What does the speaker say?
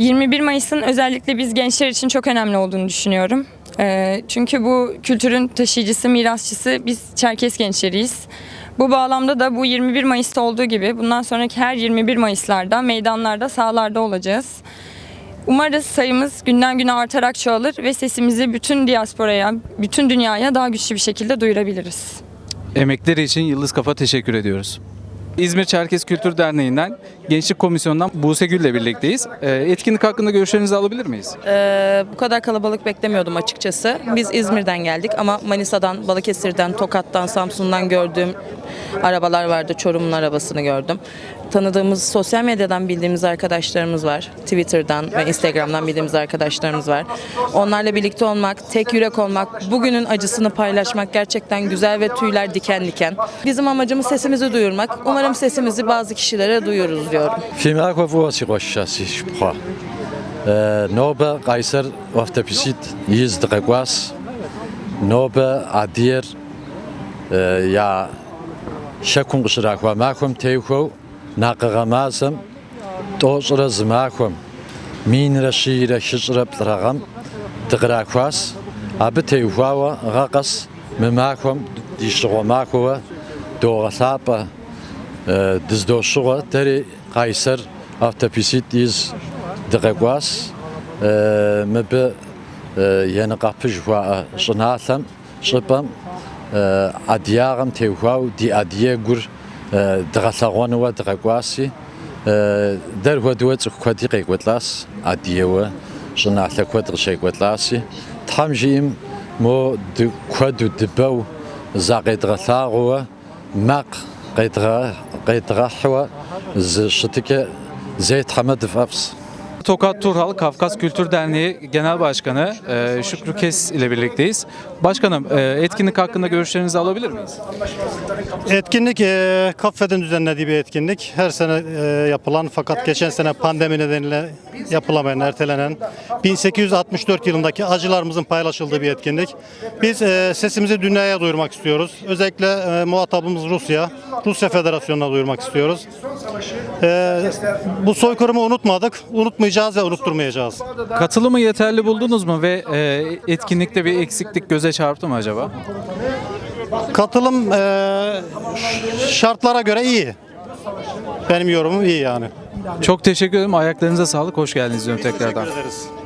21 Mayıs'ın özellikle biz gençler için çok önemli olduğunu düşünüyorum. Ee, çünkü bu kültürün taşıyıcısı, mirasçısı biz Çerkes gençleriyiz. Bu bağlamda da bu 21 Mayıs'ta olduğu gibi bundan sonraki her 21 Mayıs'larda meydanlarda, sahalarda olacağız. Umarız sayımız günden güne artarak çoğalır ve sesimizi bütün diasporaya, bütün dünyaya daha güçlü bir şekilde duyurabiliriz. Emekleri için Yıldız Kafa teşekkür ediyoruz. İzmir Çerkes Kültür Derneği'nden Gençlik Komisyonu'ndan Buse Gül'le birlikteyiz. Ee, etkinlik hakkında görüşlerinizi alabilir miyiz? Ee, bu kadar kalabalık beklemiyordum açıkçası. Biz İzmir'den geldik ama Manisa'dan, Balıkesir'den, Tokat'tan, Samsun'dan gördüğüm arabalar vardı. Çorum'un arabasını gördüm tanıdığımız, sosyal medyadan bildiğimiz arkadaşlarımız var. Twitter'dan ve Instagram'dan bildiğimiz arkadaşlarımız var. Onlarla birlikte olmak, tek yürek olmak, bugünün acısını paylaşmak gerçekten güzel ve tüyler diken diken. Bizim amacımız sesimizi duyurmak. Umarım sesimizi bazı kişilere duyururuz diyorum. Şimdi akvavuası koşacağız şüpha. Ee, Nobe Kayser Oftepisit Yiz Dregwas Nobe Adir e, Ya Şekun Kışırak ve Mahkum Teyhov теухуэу накъыгъэ мазэм тӏощӏрэ зы махуэм минрэ щийрэ шыщӏрэ плӏырэ гъэм дыкърахуас. Абы теухуауэ гъэ къэс мы махуэм ди щыгъуэ махуэуэ догъэлъапӏэ Ee, дыздощыгъуэ дэри къайсэр автописит из дыкъекӏуас Ee, мыбы э, еныкъэпыж жыхуаӏэ щӏыналъэм щӏыпӏэм э, ӏэдиягъэм теухуау ди ӏэдиегур دغالغوان وا دغاكواسي دار هو دوا تكوادي قيكوتلاس اديوا شنا لكواد غشيكوتلاسي تحمجيم مو دو كوادو دباو زاقي دغالغوا ماق قيدغا قيدغا حوا زشتك زيت حمد فافس Tokat Turhal Kafkas Kültür Derneği Genel Başkanı e, Şükrü Kes ile birlikteyiz. Başkanım e, etkinlik hakkında görüşlerinizi alabilir miyiz? Etkinlik e, Kaffe'den düzenlediği bir etkinlik. Her sene e, yapılan fakat geçen sene pandemi nedeniyle yapılamayan, ertelenen 1864 yılındaki acılarımızın paylaşıldığı bir etkinlik. Biz e, sesimizi dünyaya duyurmak istiyoruz. Özellikle e, muhatabımız Rusya. Rusya Federasyonu'na duyurmak istiyoruz. E, bu soykırımı unutmadık, unutmayacağız ve unutturmayacağız. Katılımı yeterli buldunuz mu ve e, etkinlikte bir eksiklik göze çarptı mı acaba? Katılım e, şartlara göre iyi. Benim yorumum iyi yani. Çok teşekkür ederim. Ayaklarınıza sağlık. Hoş geldiniz diyorum tekrardan. Teşekkür ederiz.